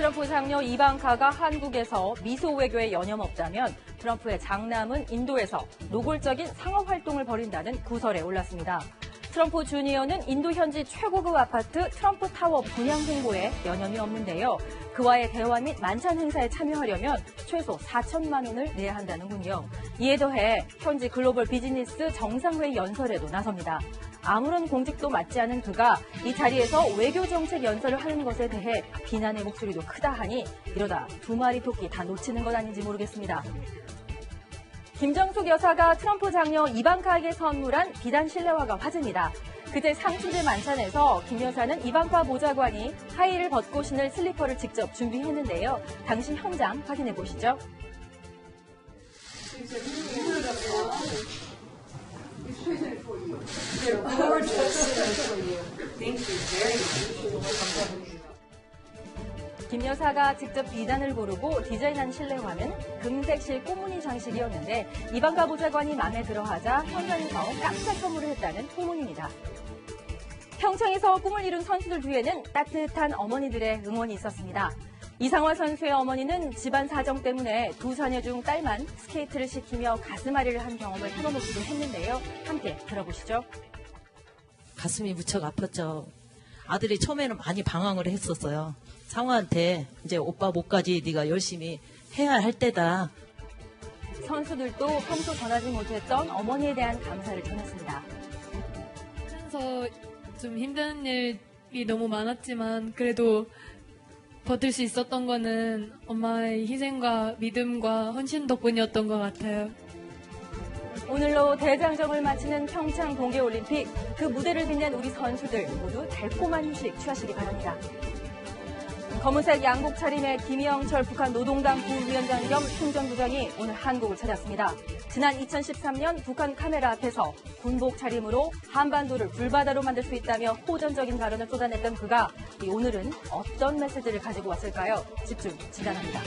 트럼프 장녀 이방카가 한국에서 미소 외교에 여념없다면 트럼프의 장남은 인도에서 노골적인 상업 활동을 벌인다는 구설에 올랐습니다. 트럼프 주니어는 인도 현지 최고급 아파트 트럼프 타워 분양 홍보에 여념이 없는데요. 그와의 대화 및 만찬 행사에 참여하려면 최소 4천만 원을 내야 한다는군요. 이에 더해 현지 글로벌 비즈니스 정상회의 연설에도 나섭니다. 아무런 공직도 맞지 않은 그가 이 자리에서 외교 정책 연설을 하는 것에 대해 비난의 목소리도 크다 하니 이러다 두 마리 토끼 다 놓치는 것 아닌지 모르겠습니다. 김정숙 여사가 트럼프 장녀 이방카에게 선물한 비단 실내화가 화제입니다. 그제 상추제 만찬에서 김 여사는 이방카 보좌관이 하의를 벗고 신을 슬리퍼를 직접 준비했는데요. 당시 현장 확인해 보시죠. 김 여사가 직접 비단을 고르고 디자인한 실내화는 금색 실 꽃무늬 장식이었는데 이방가 보좌관이 마음에 들어하자 현장에서 깜짝 선물을 했다는 소문입니다. 평창에서 꿈을 이룬 선수들 뒤에는 따뜻한 어머니들의 응원이 있었습니다. 이상화 선수의 어머니는 집안 사정 때문에 두 자녀 중 딸만 스케이트를 시키며 가슴앓이를 한 경험을 털어놓기도 했는데요. 함께 들어보시죠. 가슴이 무척 아팠죠. 아들이 처음에는 많이 방황을 했었어요. 상화한테 이제 오빠 목까지 네가 열심히 해야 할 때다. 선수들도 평소 전하지 못했던 어머니에 대한 감사를 전했습니다. 하면서 좀 힘든 일이 너무 많았지만 그래도 버틸 수 있었던 거는 엄마의 희생과 믿음과 헌신 덕분이었던 것 같아요. 오늘로 대장정을 마치는 평창 동계올림픽 그 무대를 빛낸 우리 선수들 모두 달콤한 휴식 취하시기 바랍니다. 검은색 양복 차림의 김영철 북한 노동당 부위원장 겸 총정부장이 오늘 한국을 찾았습니다. 지난 2013년 북한 카메라 앞에서 군복 차림으로 한반도를 불바다로 만들 수 있다며 호전적인 발언을 쏟아냈던 그가 오늘은 어떤 메시지를 가지고 왔을까요? 집중 진단합니다.